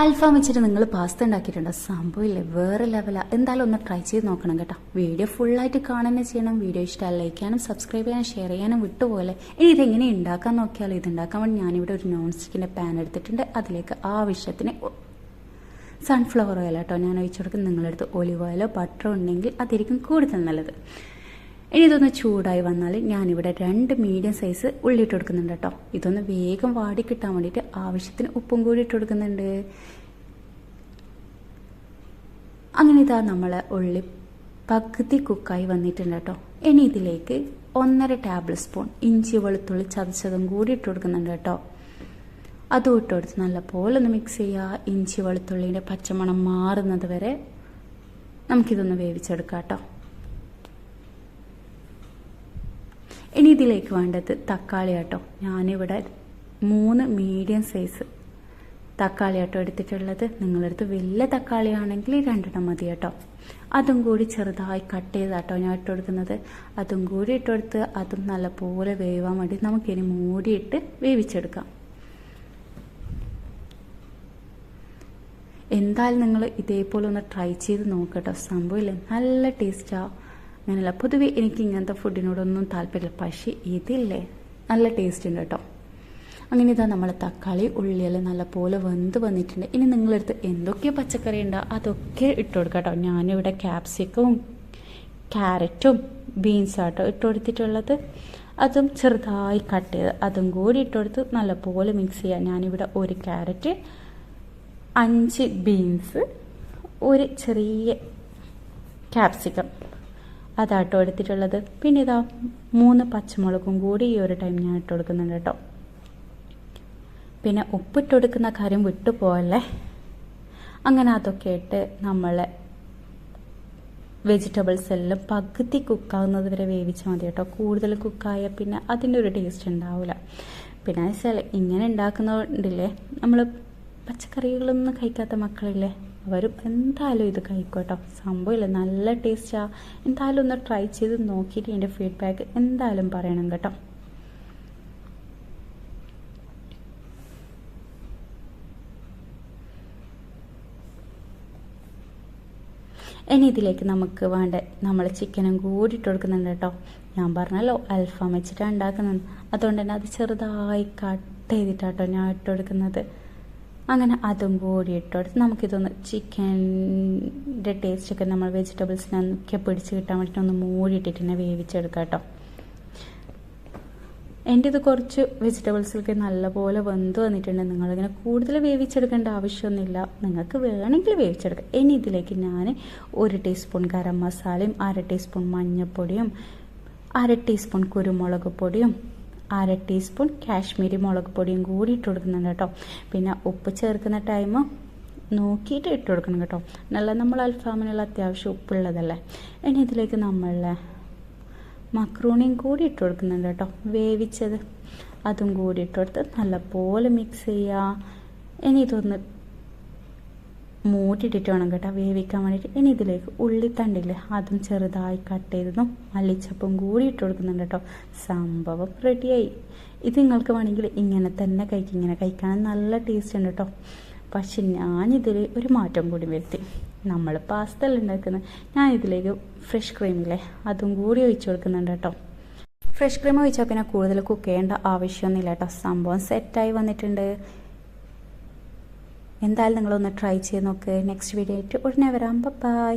അൽഫാം വെച്ചിട്ട് നിങ്ങൾ പാസ്ത ഉണ്ടാക്കിയിട്ടുണ്ടോ? സംഭവമില്ലേ വേറെ ലെവലാണ് എന്തായാലും ഒന്ന് ട്രൈ ചെയ്ത് നോക്കണം കേട്ടോ. വീഡിയോ ഫുള്ളായിട്ട് കാണുക ചെയ്യണം. വീഡിയോ ഇഷ്ടമായി ലൈക്കാനും സബ്സ്ക്രൈബ് ചെയ്യാനും ഷെയർ ചെയ്യാനും വിട്ടുപോലെ ഇനി ഇതെങ്ങനെ ഉണ്ടാക്കാൻ നോക്കിയാലോ ഇത് ഉണ്ടാക്കാൻ വേണ്ടി ഞാനിവിടെ ഒരു നോൺ സ്റ്റിക്കിന്റെ പാൻ എടുത്തിട്ടുണ്ട്. അതിലേക്ക് ആവശ്യത്തിന് സൺഫ്ലവർ ഓയിൽ ഞാൻ ഒഴിച്ചു കൊടുക്കുന്നത് നിങ്ങളെടുത്ത് ഒലിവ് ഓയിലോ ബട്ടറോ ഉണ്ടെങ്കിൽ അതായിരിക്കും കൂടുതൽ നല്ലത്. ഇനി ഇതൊന്ന് ചൂടായി വന്നാൽ ഞാനിവിടെ രണ്ട് മീഡിയം സൈസ് ഉള്ളി ഇട്ട് കൊടുക്കുന്നുണ്ട് കേട്ടോ. ഇതൊന്ന് വേഗം വാടി കിട്ടാൻ വേണ്ടിയിട്ട് ആവശ്യത്തിന് ഉപ്പും കൂടി ഇട്ട് കൊടുക്കുന്നുണ്ട്. അങ്ങനെ ഇതാ നമ്മളെ ഉള്ളി പകുതി കുക്കായി വന്നിട്ടുണ്ട് കേട്ടോ. ഇനി ഇതിലേക്ക് ഒന്നര ടേബിൾ സ്പൂൺ ഇഞ്ചി വെളുത്തുള്ളി ചതച്ചതും കൂടി ഇട്ട് കൊടുക്കുന്നുണ്ട് കേട്ടോ. അതും ഇട്ട് കൊടുത്ത് നല്ലപോലെ ഒന്ന് മിക്സ് ചെയ്യുക. ഇഞ്ചി വെളുത്തുള്ളിന്റെ പച്ചമണം മാറുന്നത് വരെ നമുക്കിതൊന്ന് വേവിച്ചെടുക്കാം കേട്ടോ. ഇനി ഇതിലേക്ക് വേണ്ടത് തക്കാളി കേട്ടോ ഞാനിവിടെ മൂന്ന് മീഡിയം സൈസ് തക്കാളി കേട്ടോ എടുത്തിട്ടുള്ളത്. നിങ്ങളെടുത്ത് വലിയ തക്കാളി ആണെങ്കിൽ രണ്ടെണ്ണം മതി കേട്ടോ അതും കൂടി ചെറുതായി കട്ട് ചെയ്താട്ടോ ഞാൻ ഇട്ട് കൊടുക്കുന്നത്. അതും കൂടി ഇട്ടുകൊടുത്ത് അതും നല്ലപോലെ വേവാൻ വേണ്ടി നമുക്കിനി മൂടിയിട്ട് വേവിച്ചെടുക്കാം. എന്തായാലും നിങ്ങൾ ഇതേപോലെ ഒന്ന് ട്രൈ ചെയ്ത് നോക്കട്ടോ സംഭവമില്ല നല്ല ടേസ്റ്റാണ് അങ്ങനെയല്ല. പൊതുവേ എനിക്ക് ഇങ്ങനത്തെ ഫുഡിനോടൊന്നും താല്പര്യമില്ല. പക്ഷേ ഇതില്ലേ? നല്ല ടേസ്റ്റ് ഉണ്ട് കേട്ടോ. അങ്ങനെ ഇതാ നമ്മൾ തക്കാളി ഉള്ളിയെല്ലാം നല്ലപോലെ വെന്ത് വന്നിട്ടുണ്ട്. ഇനി നിങ്ങളടുത്ത് എന്തൊക്കെ പച്ചക്കറി ഉണ്ടോ? അതൊക്കെ ഇട്ട് കൊടുക്കാം കേട്ടോ ഞാനിവിടെ ക്യാപ്സിക്കവും ക്യാരറ്റും ബീൻസാട്ടോ ഇട്ട് കൊടുത്തിട്ടുള്ളത്. അതും ചെറുതായി കട്ട് ചെയ്ത് അതും കൂടി ഇട്ട് കൊടുത്ത് നല്ലപോലെ മിക്സ് ചെയ്യാം. ഞാനിവിടെ ഒരു ക്യാരറ്റ് അഞ്ച് ബീൻസ് ഒരു ചെറിയ ക്യാപ്സിക്കം അതാട്ടോ എടുത്തിട്ടുള്ളത്. പിന്നെ ഇതാ മൂന്ന് പച്ചമുളകും കൂടി ഈ ഒരു ടൈം ഞാൻ ഇട്ട് കൊടുക്കുന്നുണ്ട് കേട്ടോ. പിന്നെ ഉപ്പിട്ട് കൊടുക്കുന്ന കാര്യം വിട്ടു പോയല്ലേ അങ്ങനെ അതൊക്കെ ഇട്ട് നമ്മളെ വെജിറ്റബിൾസ് എല്ലാം പകുതി കുക്കാവുന്നത് വരെ വേവിച്ചാൽ മതി കേട്ടോ. കൂടുതൽ കുക്കായ പിന്നെ അതിന്റെ ഒരു ടേസ്റ്റ് ഉണ്ടാവില്ല പിന്നെ വെച്ചാൽ ഇങ്ങനെ ഉണ്ടാക്കുന്നതുകൊണ്ടില്ലേ നമ്മൾ പച്ചക്കറികളൊന്നും കഴിക്കാത്ത മക്കളില്ലേ? അവരും എന്തായാലും ഇത് കഴിക്കോട്ടോ സംഭവമില്ല നല്ല ടേസ്റ്റാ എന്തായാലും ഒന്ന് ട്രൈ ചെയ്ത് നോക്കിയിട്ട് എന്റെ ഫീഡ്ബാക്ക് എന്തായാലും പറയണം കേട്ടോ. ഇനി ഇതിലേക്ക് നമുക്ക് വേണ്ട നമ്മൾ ചിക്കനും കൂടി ഇട്ട് കൊടുക്കുന്നുണ്ട് കേട്ടോ. ഞാൻ പറഞ്ഞല്ലോ അൽഫാം വെച്ചിട്ടാണ് ഉണ്ടാക്കുന്നത്. അതുകൊണ്ട് തന്നെ അത് ചെറുതായി കട്ട് ചെയ്തിട്ടാട്ടോ ഞാൻ ഇട്ട് കൊടുക്കുന്നത്. അങ്ങനെ അതും കൂടി ഇട്ടുകൊടുത്ത് നമുക്കിതൊന്ന് ചിക്കന്റെ ടേസ്റ്റൊക്കെ നമ്മൾ വെജിറ്റബിൾസിനൊക്കെ പിടിച്ച് കിട്ടാൻ വേണ്ടിയിട്ട് ഒന്ന് മൂടിയിട്ടിട്ട് തന്നെ വേവിച്ചെടുക്കാം കേട്ടോ. എന്റെ ഇത് കുറച്ച് വെജിറ്റബിൾസൊക്കെ നല്ലപോലെ വെന്ത് വന്നിട്ടുണ്ട്. നിങ്ങളിങ്ങനെ കൂടുതൽ വേവിച്ചെടുക്കേണ്ട ആവശ്യമൊന്നുമില്ല. നിങ്ങൾക്ക് വേണമെങ്കിൽ വേവിച്ചെടുക്കാം. ഇനി ഇതിലേക്ക് ഞാൻ ഒരു ടീസ്പൂൺ ഗരം മസാലയും അര ടീസ്പൂൺ മഞ്ഞൾപ്പൊടിയും അര ടീസ്പൂൺ കുരുമുളക് പൊടിയും അര ടീസ്പൂൺ കാശ്മീരി മുളക് പൊടിയും കൂടി ഇട്ട് കൊടുക്കുന്നുണ്ട് കേട്ടോ. പിന്നെ ഉപ്പ് ചേർക്കുന്ന ടൈം നോക്കിയിട്ട് ഇട്ട് കൊടുക്കണം കേട്ടോ. നല്ല നമ്മൾ അൽഫാമിനുള്ള അത്യാവശ്യം ഉപ്പുള്ളതല്ലേ. ഇനി ഇതിലേക്ക് നമ്മളെ മക്രൂണിയും കൂടി ഇട്ട് കൊടുക്കുന്നുണ്ട് കേട്ടോ. വേവിച്ചത് അതും കൂടി ഇട്ട് കൊടുത്ത് നല്ലപോലെ മിക്സ് ചെയ്യുക ഇനി ഇതൊന്ന് മൂട്ടിട്ടിട്ട് വേണം കേട്ടോ. വേവിക്കാൻ വേണ്ടിയിട്ട്. ഇനി ഇതിലേക്ക് ഉള്ളിത്തണ്ടില്ലേ അതും ചെറുതായി കട്ട് ചെയ്തതും മല്ലിച്ചപ്പും കൂടി ഇട്ട് കൊടുക്കുന്നുണ്ട് കേട്ടോ. സംഭവം റെഡിയായി ഇത് നിങ്ങൾക്ക് വേണമെങ്കിൽ ഇങ്ങനെ തന്നെ കഴിക്കും. ഇങ്ങനെ കഴിക്കാൻ നല്ല ടേസ്റ്റ് ഉണ്ട് കേട്ടോ. പക്ഷെ ഞാനിതിൽ ഒരു മാറ്റം കൂടി വരുത്തി. നമ്മൾ പാസ്ത അല്ല ഉണ്ടാക്കുന്നത്. ഞാൻ ഇതിലേക്ക് ഫ്രഷ് ക്രീമില്ലേ അതും കൂടി ഒഴിച്ച് കൊടുക്കുന്നുണ്ട് കേട്ടോ. ഫ്രഷ് ക്രീം ഒഴിച്ചാൽ പിന്നെ കൂടുതൽ കുക്ക് ചെയ്യേണ്ട ആവശ്യമൊന്നുമില്ല കേട്ടോ. സംഭവം സെറ്റായി വന്നിട്ടുണ്ട്. എന്തായാലും നിങ്ങളൊന്ന് ട്രൈ ചെയ്ത് നോക്ക്. നെക്സ്റ്റ് വീഡിയോ ആയിട്ട് ഉടനെ വരാം. ബൈ